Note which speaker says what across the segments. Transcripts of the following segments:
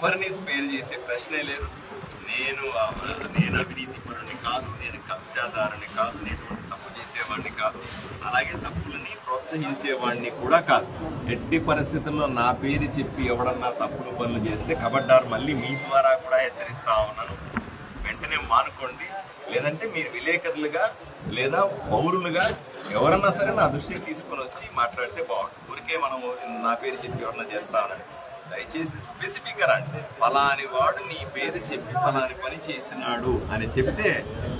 Speaker 1: ఎవరిని స్పేర్ చేసే ప్రశ్నే లేదు. నేను నేను అవినీతి పరుని కాదు నేను కబ్జాదారుని కాదు నేను తప్పు చేసేవాడిని కాదు. అలాగే తప్పులని ప్రోత్సహించేవాడిని కూడా కాదు. ఎట్టి పరిస్థితుల్లో నా పేరు చెప్పి ఎవడన్నా తప్పుడు పనులు చేస్తే కబడ్డారు మళ్ళీ మీ ద్వారా కూడా హెచ్చరిస్తా ఉన్నాను. వెంటనే మానుకోండి. లేదంటే మీరు విలేకరులుగా లేదా పౌరులుగా ఎవరన్నా సరే నా దృష్టికి తీసుకొని వచ్చి మాట్లాడితే బాగుంటుంది. ఊరికే మనము నా పేరు చెప్పి ఎవరన్నా చేస్తా ఉన్నాను. దయచేసి స్పెసిఫిక్గా రండి. ఫలాని వాడు నీ పేరు చెప్పి ఫలాని పని చేసినాడు అని చెప్తే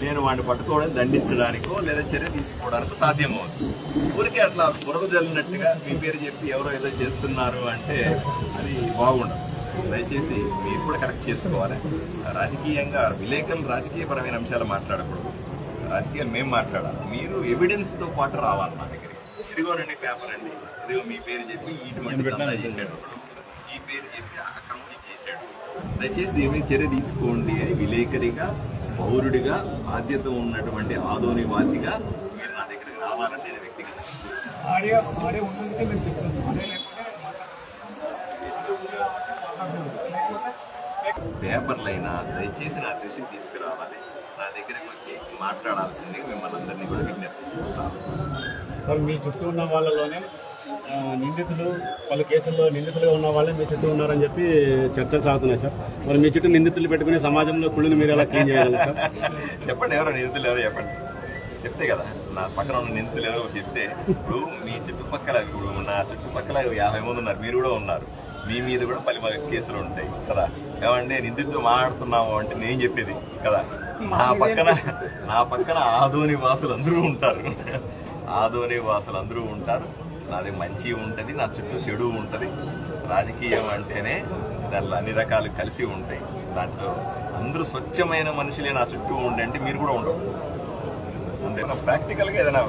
Speaker 1: నేను వాడిని పట్టుకోవడం దండించడానికో లేదా చర్య తీసుకోవడానికో సాధ్యమవుతుంది. ఊరికే అట్లా బురద జల్లినట్టుగా మీ పేరు చెప్పి ఎవరో ఏదో చేస్తున్నారు అంటే అది బాగుండదు. దయచేసి మీరు కూడా కరెక్ట్ చేసుకోవాలి. రాజకీయంగా విలేకరులు రాజకీయపరమైన అంశాలు మాట్లాడకూడదు. రాజకీయాలు మేము మాట్లాడాలి. మీరు ఎవిడెన్స్తో పాటు రావాలి మా దగ్గర ఇదిగోనండి పేపర్ అండి. ఇదిగో మీ పేరు చెప్పి ఇటువంటి దందా చేశాడు ఈ పేరు చెప్పి అక్రమం ఇది చేశాడు దయచేసి దీని మీద చర్య తీసుకోండి. అని విలేకరిగా పౌరుడిగా బాధ్యత ఉన్నటువంటి ఆదోని వాసిగా మీరు నా దగ్గరికి రావాలని నేను
Speaker 2: లేకపోతే
Speaker 1: పేపర్లైనా దయచేసి నా దృష్టికి తీసుకురావాలి. నా దగ్గరికి వచ్చి మాట్లాడాల్సింది మిమ్మల్ని అందరినీ కూడా విజ్ఞప్తి చేస్తాను.
Speaker 3: సార్ మీ చుట్టూ ఉన్న వాళ్ళలోనే నిందితులు పలు కేసుల్లో నిందితులుగా ఉన్న వాళ్ళే మీ చుట్టూ ఉన్నారని చెప్పి చర్చలు సాగుతున్నాయి సార్. మరి మీ చుట్టూ నిందితులు పెట్టుకునే సమాజంలో కుళ్ళుని మీరు ఎలా క్లీన్ చేయగలరు సార్?
Speaker 1: చెప్పండి ఎవరో నిందితులు ఎవరో చెప్పండి. చెప్తే కదా నా పక్కన ఉన్న నిందితులు ఎవరో చెప్తే ఇప్పుడు మీ చుట్టుపక్కల ఇప్పుడు నా చుట్టుపక్కల యాభై మంది ఉన్నారు మీరు కూడా ఉన్నారు. మీ మీద కూడా పలు పలు కేసులు ఉంటాయి కదా? ఏమంటే నిందితులు మాట్లాడుతున్నాము అంటే నేను చెప్పేది కదా? నా పక్కన నా పక్కన ఆదోని వాసులు అందరూ ఉంటారు. ఆదోని వాసులు అందరూ ఉంటారు. నాది మంచి ఉంటుంది నా చుట్టూ చెడు ఉంటుంది. రాజకీయం అంటేనే దాంట్లో అన్ని రకాలు కలిసి ఉంటాయి. దాంట్లో అందరూ స్వచ్ఛమైన మనుషులే నా చుట్టూ ఉండంటే మీరు కూడా ఉండవు అంతే ప్రాక్టికల్గా ఏదైనా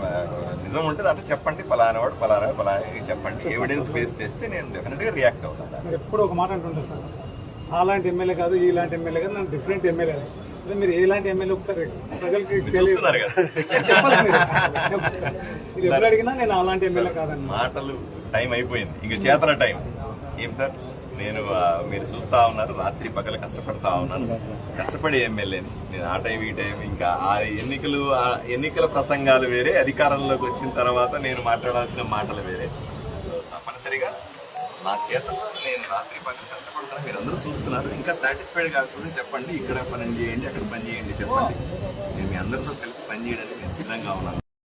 Speaker 1: నిజం ఉంటే అంటే చెప్పండి పలానా వాడు పలానా పలానా చెప్పండి ఎవిడెన్స్ బేస్ తెస్తే నేను డెఫినెట్గా రియాక్ట్ అవుతాను.
Speaker 2: ఎప్పుడు ఒక మాట అంటుంటారు సార్. అలాంటి ఎమ్మెల్యే కాదు ఇలాంటి ఎమ్మెల్యే కాదు నాకు డిఫరెంట్ ఎమ్మెల్యే అదే మీరు ఎలాంటి ఎమ్మెల్యే ఒకసారి ప్రజలకి
Speaker 1: కదా.
Speaker 2: ఇది ఎప్పుడు అడిగినా నేను అలాంటి ఎమ్మెల్యే కాదండి
Speaker 1: మాటలు టైం అయిపోయింది. ఇంక చేతల టైం. ఏం సార్? నేను మీరు చూస్తా ఉన్నారు రాత్రి పగలు కష్టపడతా ఉన్నాను కష్టపడే ఎమ్మెల్యేని. నేను ఆ టైం ఈ టైం ఇంకా ఆ ఎన్నికలు ఆ ఎన్నికల ప్రసంగాలు వేరే అధికారంలోకి వచ్చిన తర్వాత నేను మాట్లాడాల్సిన మాటలు వేరే. తప్పనిసరిగా నా చేతల్లో నేను రాత్రి పని కష్టపడుతున్నా మీరు అందరూ చూస్తున్నారు. ఇంకా సాటిస్ఫైడ్ కాకపోతే చెప్పండి ఇక్కడ పని చేయండి అక్కడ పని చేయండి చెప్పండి. నేను మీ అందరితో కలిసి పని చేయడానికి నేను సిద్ధంగా ఉన్నాను.